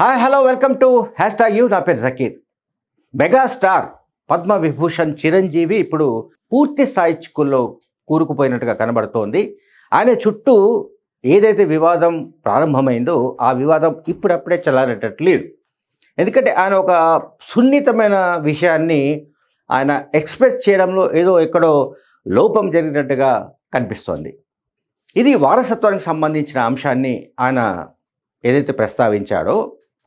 Hi hello welcome to hashtag U నా పేరు Zakir. Megastar Padma Vibhushan Chiranjeevi ఇప్పుడు పూర్తి స్థాయి చిక్కుల్లో కూరుకుపోయినట్టుగా కనబడుతోంది. ఆయన చుట్టూ ఏదైతే వివాదం ప్రారంభమైందో ఆ వివాదం ఇప్పుడప్పుడే చల్లారేటట్టు లేదు. ఎందుకంటే ఆయన ఒక సున్నితమైన విషయాన్ని ఆయన ఎక్స్ప్రెస్ చేయడంలో ఏదో ఎక్కడో లోపం జరిగినట్టుగా కనిపిస్తోంది. ఇది వారసత్వానికి సంబంధించిన అంశాన్ని ఆయన ఏదైతే ప్రస్తావించాడో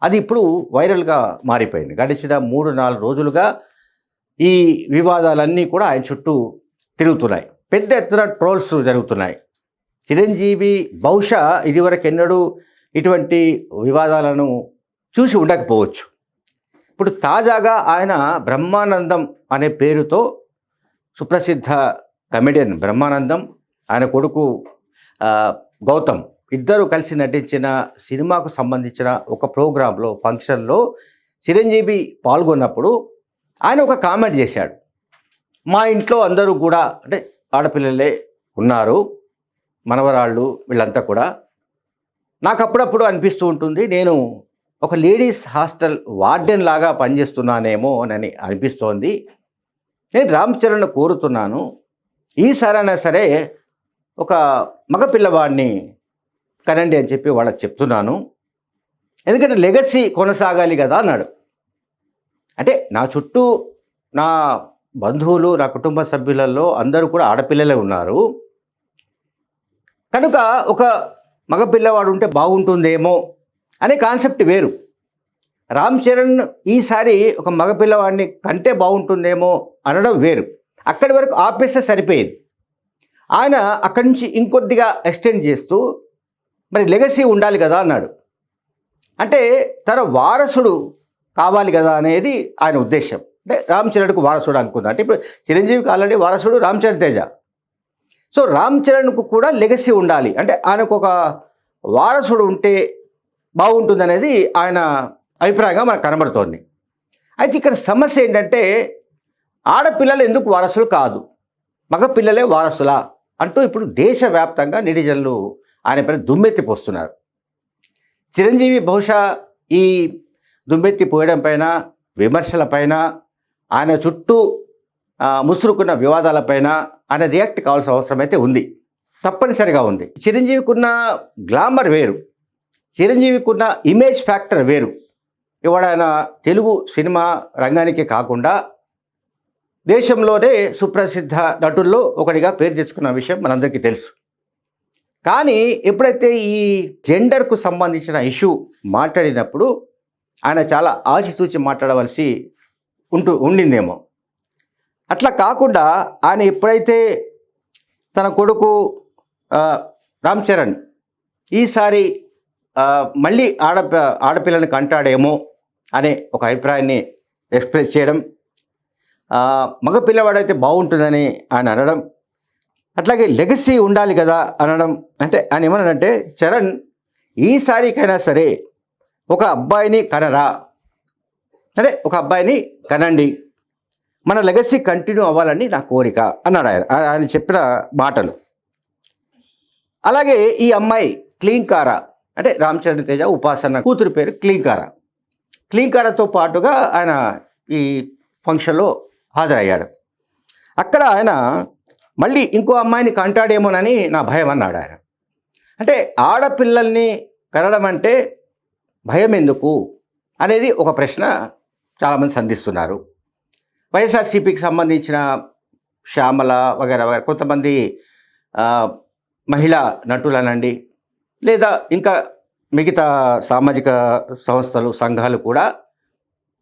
అది ఇప్పుడు వైరల్గా మారిపోయింది. గడిచిన మూడు నాలుగు రోజులుగా ఈ వివాదాలన్నీ కూడా ఆయన చుట్టూ తిరుగుతున్నాయి. పెద్ద ఎత్తున ట్రోల్స్ జరుగుతున్నాయి. చిరంజీవి బహుశా ఇదివరకు ఎన్నడూ ఇటువంటి వివాదాలను చూసి ఉండకపోవచ్చు. ఇప్పుడు తాజాగా ఆయన బ్రహ్మానందం అనే పేరుతో సుప్రసిద్ధ కమెడియన్ బ్రహ్మానందం ఆయన కొడుకు గౌతమ్ ఇద్దరు కలిసి నటించిన సినిమాకు సంబంధించిన ఒక ప్రోగ్రాంలో ఫంక్షన్లో చిరంజీవి పాల్గొన్నప్పుడు ఆయన ఒక కామెంట్ చేశాడు. మా ఇంట్లో అందరూ కూడా అంటే ఆడపిల్లలే ఉన్నారు మనవరాళ్ళు వీళ్ళంతా కూడా. నాకు అప్పుడప్పుడు అనిపిస్తూ ఉంటుంది నేను ఒక లేడీస్ హాస్టల్ వార్డెన్ లాగా పనిచేస్తున్నానేమో అని అనిపిస్తోంది. నేను రామ్ చరణ్ కోరుతున్నాను. ఈసారైనా సరే ఒక మగ పిల్లవాడిని కనండి అని చెప్పి వాళ్ళకి చెప్తున్నాను. ఎందుకంటే లెగసీ కొనసాగాలి కదా అన్నాడు. అంటే నా చుట్టూ నా బంధువులు నా కుటుంబ సభ్యులలో అందరూ కూడా ఆడపిల్లలే ఉన్నారు. కనుక ఒక మగ పిల్లవాడు ఉంటే బాగుంటుందేమో అనే కాన్సెప్ట్ వేరు. రామ్ చరణ్ ఈసారి ఒక మగ పిల్లవాడిని కంటే బాగుంటుందేమో అనడం వేరు. అక్కడి వరకు ఆపేస్తే సరిపోయేది. ఆయన అక్కడి నుంచి ఇంకొద్దిగా ఎక్స్టెండ్ చేస్తూ మరి లెగసీ ఉండాలి కదా అన్నాడు. అంటే తన వారసుడు కావాలి కదా అనేది ఆయన ఉద్దేశం అంటే రామ్ చరణ్కు వారసుడు అనుకున్నా అంటే ఇప్పుడు చిరంజీవికి ఆల్రెడీ వారసుడు రామ్ చరణ్ తేజ. సో రామ్ చరణ్కు కూడా లెగసీ ఉండాలి. అంటే ఆయనకు ఒక వారసుడు ఉంటే బాగుంటుంది అనేది ఆయన అభిప్రాయంగా మనకు కనబడుతోంది. అయితే ఇక్కడ సమస్య ఏంటంటే ఆడపిల్లలు ఎందుకు వారసులు కాదు? మగ పిల్లలే వారసులా అంటూ ఇప్పుడు దేశవ్యాప్తంగా నిడిజనులు ఆయన పైన దుమ్మెత్తి పోస్తున్నారు. చిరంజీవి బహుశా ఈ దుమ్మెత్తి పోయడం పైన విమర్శల పైన ఆయన చుట్టూ ముసురుకున్న వివాదాలపైన ఆయన రియాక్ట్ కావాల్సిన అవసరం అయితే ఉంది. తప్పనిసరిగా ఉంది. చిరంజీవికి ఉన్న గ్లామర్ వేరు. చిరంజీవికున్న ఇమేజ్ ఫ్యాక్టర్ వేరు. ఇవాడ ఆయన తెలుగు సినిమా రంగానికి కాకుండా దేశంలోనే సుప్రసిద్ధ నటుల్లో ఒకటిగా పేరు తెచ్చుకున్న విషయం మనందరికీ తెలుసు. కానీ ఎప్పుడైతే ఈ జెండర్కు సంబంధించిన ఇష్యూ మాట్లాడినప్పుడు ఆయన చాలా ఆచితూచి మాట్లాడవలసి ఉంటూ ఉండిందేమో. అట్లా కాకుండా ఆయన ఎప్పుడైతే తన కొడుకు రామ్ చరణ్ ఈసారి మళ్ళీ ఆడ ఆడపిల్లని కంటాడేమో అనే ఒక అభిప్రాయాన్ని ఎక్స్ప్రెస్ చేయడం మగ పిల్లవాడైతే బాగుంటుందని ఆయన అనడం అట్లాగే లెగసీ ఉండాలి కదా అనడం అంటే ఆయన ఏమన్నాడంటే చరణ్ ఈసారికైనా సరే ఒక అబ్బాయిని కనరా. అంటే ఒక అబ్బాయిని కనండి. మన లెగసీ కంటిన్యూ అవ్వాలని నా కోరిక అన్నాడు ఆయన. ఆయన చెప్పిన మాటలు. అలాగే ఈ అమ్మాయి క్లీంకారా అంటే రామ్ చరణ్ తేజ ఉపాసన కూతురు పేరు క్లీంకారా. క్లీంకారాతో పాటుగా ఆయన ఈ ఫంక్షన్లో హాజరయ్యాడు. అక్కడ ఆయన మళ్ళీ ఇంకో అమ్మాయిని కంటాడేమోనని నా భయం అన్నాడు ఆయన. అంటే ఆడపిల్లల్ని కనడం అంటే భయం ఎందుకు అనేది ఒక ప్రశ్న చాలామంది సంధిస్తున్నారు. వైఎస్ఆర్సీపీకి సంబంధించిన శ్యామల వగైరా వగైరా కొంతమంది మహిళా నటులనండి. లేదా ఇంకా మిగతా సామాజిక సంస్థలు సంఘాలు కూడా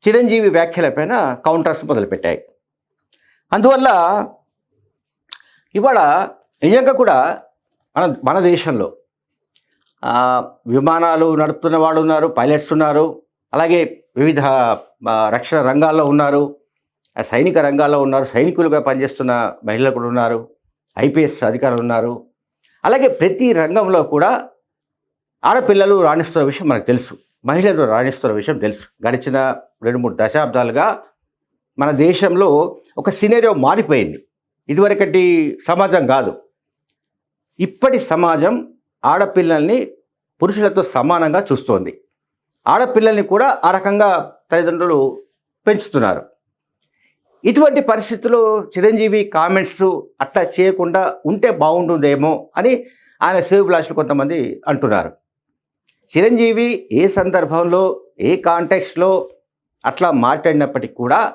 చిరంజీవి వ్యాఖ్యలపైన కౌంటర్స్ మొదలుపెట్టాయి. అందువల్ల ఇవాళ నిజంగా కూడా మన మన దేశంలో విమానాలు నడుపుతున్న వాళ్ళు ఉన్నారు పైలట్స్ ఉన్నారు అలాగే వివిధ రక్షణ రంగాల్లో ఉన్నారు సైనిక రంగాల్లో ఉన్నారు సైనికులుగా పనిచేస్తున్న మహిళలు కూడా ఉన్నారు ఐపీఎస్ అధికారులు ఉన్నారు. అలాగే ప్రతి రంగంలో కూడా ఆడపిల్లలు రాణిస్తున్న విషయం మనకు తెలుసు మహిళలు రాణిస్తున్న విషయం తెలుసు. గడిచిన రెండు మూడు దశాబ్దాలుగా మన దేశంలో ఒక సినేరియో మారిపోయింది. ఇదివరకటి సమాజం కాదు. ఇప్పటి సమాజం ఆడపిల్లల్ని పురుషులతో సమానంగా చూస్తోంది. ఆడపిల్లల్ని కూడా ఆ రకంగా తల్లిదండ్రులు పెంచుతున్నారు. ఇటువంటి పరిస్థితుల్లో చిరంజీవి కామెంట్స్ అట్లా చేయకుండా ఉంటే బాగుంటుందేమో అని ఆయన శ్రేయోభిలాషులు కొంతమంది అంటున్నారు. చిరంజీవి ఏ సందర్భంలో ఏ కాంటెక్స్లో అట్లా మాట్లాడినప్పటికీ కూడా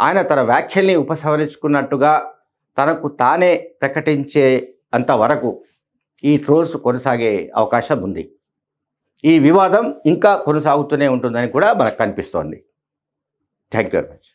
ఆయన తన వ్యాఖ్యల్ని ఉపసంహరించుకున్నట్టుగా తనకు తానే ప్రకటించే అంతవరకు ఈ ట్రోల్స్ కొనసాగే అవకాశం ఉంది. ఈ వివాదం ఇంకా కొనసాగుతూనే ఉంటుందని కూడా మనకు కనిపిస్తోంది. Thank you very much.